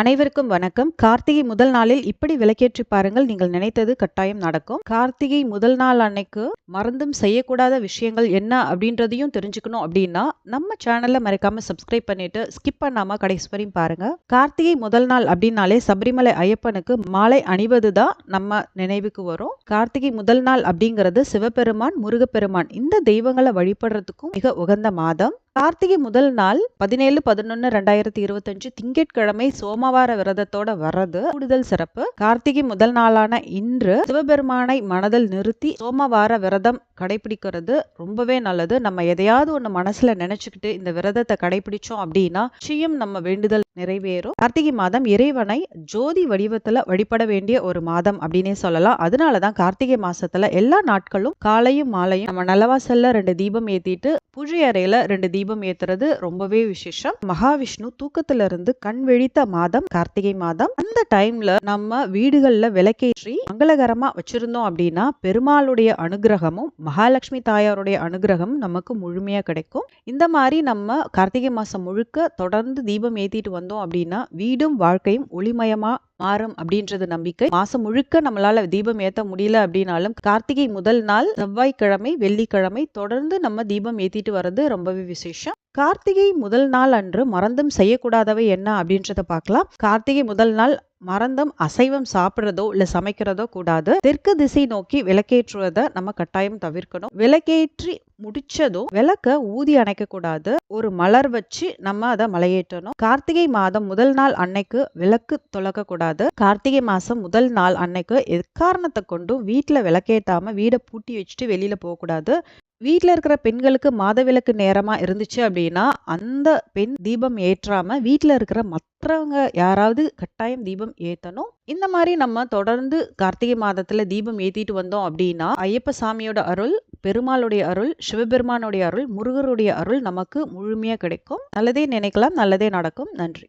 அனைவருக்கும் வணக்கம். கார்த்திகை முதல் நாளில் இப்படி விளக்கேற்றி பாருங்கள். நீங்கள் நினைத்தது கட்டாயம் நடக்கும். கார்த்திகை முதல் நாள் அன்னைக்கு மறந்தும் செய்யக்கூடாத விஷயங்கள் என்ன அப்படின்றதையும் தெரிஞ்சுக்கணும் அப்படின்னா நம்ம சேனல்ல மறக்காம சப்ஸ்கிரைப் பண்ணிட்டு ஸ்கிப் பண்ணாம கடைசி வரையும் பாருங்க. கார்த்திகை முதல் நாள் அப்படின்னாலே சபரிமலை ஐயப்பனுக்கு மாலை அணிவது தான் நம்ம நினைவுக்கு வரும். கார்த்திகை முதல் நாள் அப்படிங்கிறது சிவபெருமான் முருகப்பெருமான் இந்த தெய்வங்களை வழிபடுறதுக்கும் மிக உகந்த மாதம். கார்த்திகை முதல் நாள் பதினேழு பதினொன்னு ரெண்டாயிரத்தி இருபத்தஞ்சு திங்கட்கிழமை சோமவார விரதத்தோட வர்றது. கூடுதல் சிறப்பு கார்த்திகை முதல் நாளான இன்று சிவபெருமானை மனதில் நிறுத்தி சோமவார விரதம் கடைபிடிக்கிறது. ரொம்பவே நல்லது. நம்ம எதையாவது ஒண்ணு மனசுல நினைச்சுக்கிட்டு இந்த விரதத்தை கடைபிடிச்சோம் அப்படின்னா நிச்சயம் நம்ம வேண்டுதல் நிறைவேறும். கார்த்திகை மாதம் இறைவனை ஜோதி வடிவத்துல வழிபட வேண்டிய ஒரு மாதம் அப்படின்னே சொல்லலாம். அதனாலதான் கார்த்திகை மாசத்துல எல்லா நாட்களும் காலையும் மாலையும் நம்ம நலவாசல்ல ரெண்டு தீபம் ஏத்திட்டு பூஜை அறையில ரெண்டு தீபம் ஏத்துறது ரொம்பவே விசேஷம். மகாவிஷ்ணு தூக்கத்துல இருந்து கண் விழித்த மாதம் கார்த்திகை மாதம். அந்த டைம்ல நம்ம வீடுகள்ல விளக்கேற்றி மங்களகரமா வச்சிருந்தோம் அப்படின்னா பெருமாளுடைய அனுகிரகமும் மகாலட்சுமி தாயாருடைய அனுகிரகம் நமக்கு முழுமையா கிடைக்கும். இந்த மாதிரி நம்ம கார்த்திகை மாசம் முழுக்க தொடர்ந்து தீபம் ஏத்திட்டு வந்தோம் அப்படின்னா வீடும் வாழ்க்கையும் ஒளிமயமா மாறும் அப்படின்றது நம்பிக்கை. மாசம் முழுக்க நம்மளால தீபம் ஏத்த முடியல அப்படின்னாலும் கார்த்திகை முதல் நாள் செவ்வாய்க்கிழமை வெள்ளிக்கிழமை தொடர்ந்து நம்ம தீபம் ஏத்திட்டு வர்றது ரொம்பவே விசேஷம். கார்த்திகை முதல் நாள் அன்று மறந்தும் செய்யக்கூடாதவை என்ன அப்படின்றத பார்க்கலாம். கார்த்திகை முதல் நாள் மறந்தும் அசைவம் சாப்பிட்றதோ இல்ல சமைக்கிறதோ கூடாது. தெற்கு திசை நோக்கி விளக்கேற்றுவதை நம்ம கட்டாயம் தவிர்க்கணும். விளக்கேற்றி முடிச்சதும் விளக்க ஊதி அணைக்க கூடாது ஒரு மலர் வச்சு நம்ம அதை மலையேற்றணும். கார்த்திகை மாதம் முதல் நாள் அன்னைக்கு விளக்கு தொலக்க கூடாது கார்த்திகை மாசம் முதல் நாள் அன்னைக்கு எக்காரணத்தை கொண்டும் வீட்டுல விளக்கேற்றாம வீடை பூட்டி வச்சுட்டு வெளியில போகக்கூடாது. வீட்டில் இருக்கிற பெண்களுக்கு மாதவிலக்கு நேரமாக இருந்துச்சு அப்படின்னா அந்த பெண் தீபம் ஏற்றாமல் வீட்டில் இருக்கிற மற்றவங்க யாராவது கட்டாயம் தீபம் ஏற்றணும் இந்த மாதிரி நம்ம தொடர்ந்து கார்த்திகை மாதத்தில் தீபம் ஏற்றிட்டு வந்தோம் அப்படின்னா ஐயப்ப சாமியோட அருள் பெருமாளுடைய அருள் சிவபெருமானுடைய அருள் முருகருடைய அருள் நமக்கு முழுமையாக கிடைக்கும். நல்லதே நினைக்கலாம் நல்லதே நடக்கும். நன்றி.